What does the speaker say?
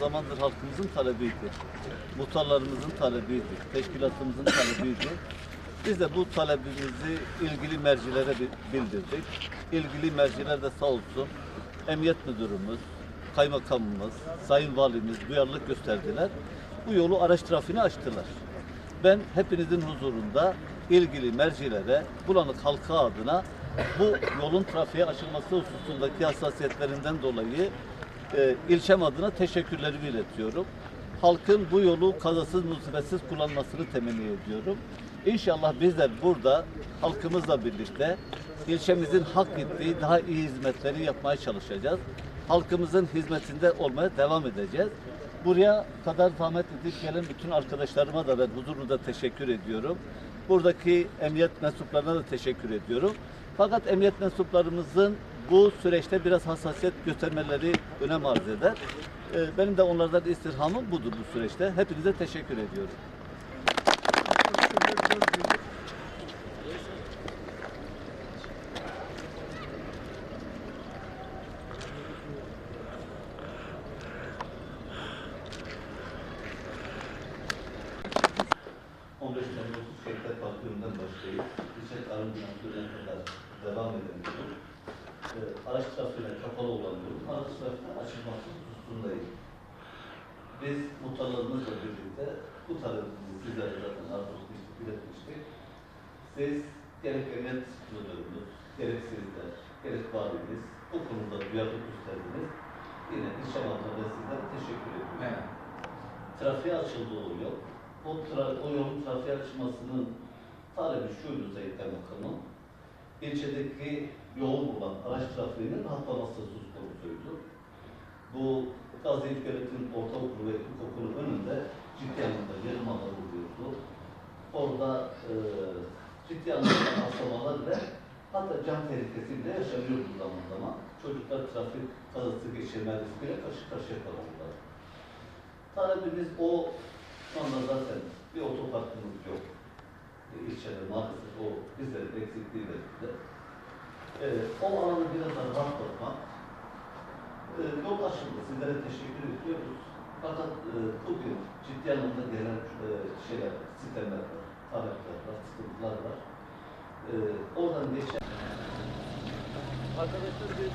zamandır halkımızın talebiydi. Muhtarlarımızın talebiydi. Teşkilatımızın talebiydi. Biz de bu talebimizi ilgili mercilere bi- bildirdik. İlgili merciler de sağ olsun emniyet müdürümüz, kaymakamımız, sayın valimiz duyarlılık gösterdiler. Bu yolu araç trafiğine açtılar. Ben hepinizin huzurunda ilgili mercilere, bulanık halka adına bu yolun trafiğe açılması hususundaki hassasiyetlerinden dolayı e, ilçem adına teşekkürlerimi iletiyorum. Halkın bu yolu kazasız musibetsiz kullanmasını temenni ediyorum. İnşallah bizler burada halkımızla birlikte ilçemizin hak ettiği daha iyi hizmetleri yapmaya çalışacağız. Halkımızın hizmetinde olmaya devam edeceğiz. Buraya kadar zahmet edip gelen bütün arkadaşlarıma da ben huzurunda teşekkür ediyorum. Buradaki emniyet mensuplarına da teşekkür ediyorum. Fakat emniyet mensuplarımızın bu süreçte biraz hassasiyet göstermeleri önem arz eder. Ee, Benim de onlardan istirhamım budur bu süreçte. Hepinize teşekkür ediyorum. ...15 Temmuz Şehitler Parkı'ndan başlayıp... ...ilçe tarım binasına kadar devam yol... E, ...araç trafiğine kapalı olan yolun araç trafiğine açılması hususundayız. Biz muhtarlarımızla birlikte bu talebimizi sizlere zaten arz etmiştik, iletmiştik. Siz gerek emniyet müdürümüz, gerek sizler, gerek valimiz bu konuda duyarlılık gösterdiniz. Yine ilçe adına sizlere teşekkür ediyorum. Trafiğe açıldı o yol. O, tra o yolun trafiğe açılmasının talebi şuydu Sayın Kaymakamım. İlçedeki yoğun olan araç trafiğinin rahatlaması söz konusuydu. Bu Gaziantep Devleti'nin ortaokulu ve ilkokulu önünde ciddi anlamda yarımalar oluyordu. Orada e, ciddi anlamda hastalar ve hatta can tehlikesi bile yaşanıyordu zaman zaman. Çocuklar trafik kazası geçirme riskiyle karşı karşıya kalıyorlar. Talebimiz o, şu anda zaten bir otoparkımız yok. E, ilçede maalesef bizlerin eksikliği verildi. E, o alanı biraz daha rahatlatmak, e, yol açıldı. Sizlere teşekkür ediyoruz. Fakat e, bugün ciddi anlamda gelen e, şeyler, sistemler var, talepler var, sıkıntılar var. E, oradan geçen... Arkadaşlar bir